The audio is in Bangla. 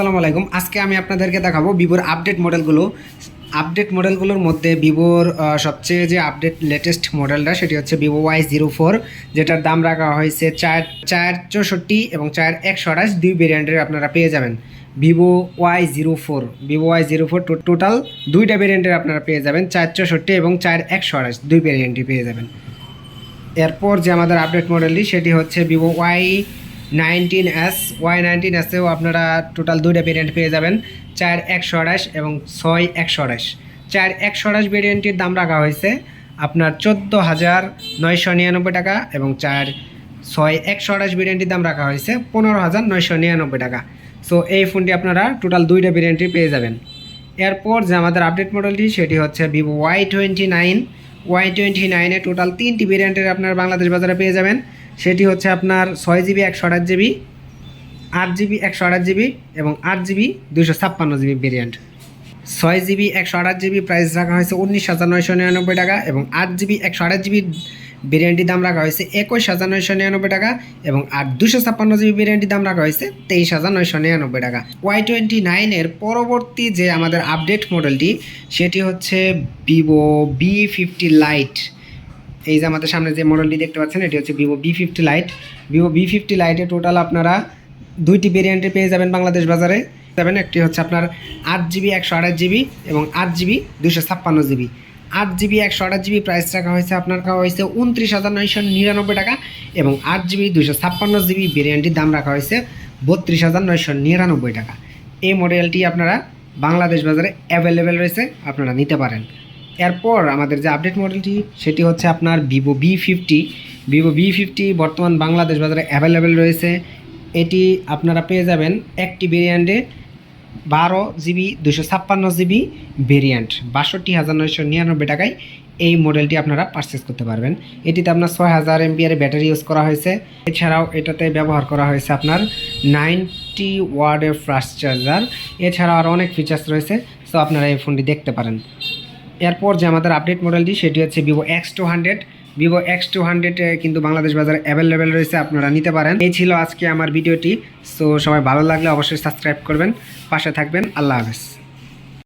আসসালামু আলাইকুম। আজকে আমি আপনাদেরকে দেখাবো ভিভোর আপডেট মডেলগুলো। আপডেট মডেলগুলোর মধ্যে ভিভোর সবচেয়ে যে আপডেট লেটেস্ট মডেলটা সেটি হচ্ছে ভিভো ওয়াই জিরো ফোর, যেটার দাম রাখা হয়েছে চার চার চৌষট্টি এবং চার একশো আঠাশ, দুই ভেরিয়েন্টের আপনারা পেয়ে যাবেন। Vivo Y zero four, Vivo Y zero four total দুইটা ভেরিয়েন্টের আপনারা পেয়ে যাবেন, চার চৌষট্টি এবং চার একশো আঠাশ, দুই ভেরিয়েন্টই পেয়ে যাবেন। এরপর যে আমাদের আপডেট মডেলটি সেটি হচ্ছে Vivo Y nineteen S, Y nineteen এসেও আপনারা টোটাল দুইটা ভেরিয়েন্ট পেয়ে যাবেন। চার একশো আঠাশ এবং ছয় একশো আঠাশ চার একশো আঠাশ ভেরিয়েন্টটির দাম রাখা হয়েছে আপনার চোদ্দ হাজার নয়শো নিরানব্বই টাকা এবং চার ছয় একশো আঠাশ ভেরিয়েন্টটির দাম রাখা হয়েছে পনেরো হাজার নয়শো নিরানব্বই টাকা। সো এই ফোনটি আপনারা টোটাল দুইটা ভেরিয়েন্টই পেয়ে যাবেন। এরপর যে আমাদের আপডেট মডেলটি সেটি হচ্ছে Vivo Y twenty nine Y twenty নাইনে টোটাল তিনটি ভেরিয়েন্টের আপনার বাংলাদেশ বাজারে পেয়ে যাবেন। সেটি হচ্ছে আপনার ছয় জিবি, একশো আঠাশ জিবি, আট জিবি, একশো আঠাশ জিবি এবং আট জিবি দুশো ছাপ্পান্ন জিবি ভেরিয়েন্ট ছয় জিবি, একশো আঠাশ জিবি প্রাইস রাখা হয়েছে উনিশ হাজার নয়শো নিরানব্বই টাকা এবং আট জিবি, একশো আঠাশ জিবি ভেরিয়েন্টটির দাম রাখা হয়েছে একুশ হাজার নয়শো নিরানব্বই টাকা এবং আর দুশো ছাপ্পান্ন জিবি ভেরিয়েন্টটির দাম রাখা হয়েছে তেইশ হাজার নয়শো নিরানব্বই টাকা। ওয়াই টোয়েন্টি নাইনের পরবর্তী যে আমাদের আপডেট মডেলটি সেটি হচ্ছে ভিভো বি ফিফটি লাইট এই যে আমাদের সামনে যে মডেলটি দেখতে পাচ্ছেন, এটি হচ্ছে Vivo B fifty lite Vivo B fifty লাইটে টোটাল আপনারা দুইটি ভেরিয়েন্টে পেয়ে যাবেন বাংলাদেশ বাজারে। যাবেন, একটি হচ্ছে আপনার আট জিবি, একশো আঠাশ জিবি এবং আট জিবি দুশো ছাপ্পান্ন জিবি। আট জিবি, একশো আঠাশ জিবি প্রাইস রাখা হয়েছে আপনার খাওয়া হয়েছে উনত্রিশ হাজার নয়শো নিরানব্বই টাকা এবং আট জিবি দুশো ছাপ্পান্ন জিবি ভেরিয়েন্টটির দাম রাখা হয়েছে বত্রিশ হাজার নয়শো নিরানব্বই টাকা। এই মডেলটি আপনারা বাংলাদেশ বাজারে অ্যাভেলেবেল রয়েছে, আপনারা নিতে পারেন। এরপর আমাদের যে আপডেট মডেলটি সেটি হচ্ছে আপনার Vivo B fifty Vivo B fifty বর্তমান বাংলাদেশ বাজারে অ্যাভেলেবেল রয়েছে। এটি আপনারা পেয়ে যাবেন একটি ভেরিয়েন্টে বারো জিবি দুশো ছাপ্পান্ন জিবি ভেরিয়েন্ট বাষট্টি হাজার নয়শো নিরানব্বই টাকায় এই মডেলটি আপনারা পারচেস করতে পারবেন। এটিতে আপনার ছয় হাজার এমবিআর ব্যাটারি ইউজ করা হয়েছে। এছাড়াও এটাতে ব্যবহার করা হয়েছে আপনার নাইনটি ওয়ার্ডের ফাস্ট চার্জার এছাড়াও আরও অনেক ফিচার্স রয়েছে। সো আপনারা এই ফোনটি দেখতে পারেন। এরপর যে আমাদের আপডেট মডেলটি সেটি হচ্ছে Vivo X two hundred Vivo X two হান্ড্রেডে কিন্তু বাংলাদেশ বাজারে অ্যাভেলেবেল রয়েছে, আপনারা নিতে পারেন। এই ছিল আজকে আমার ভিডিওটি। সো সবাই ভালো লাগলে অবশ্যই সাবস্ক্রাইব করবেন। পাশে থাকবেন। আল্লাহ হাফেজ।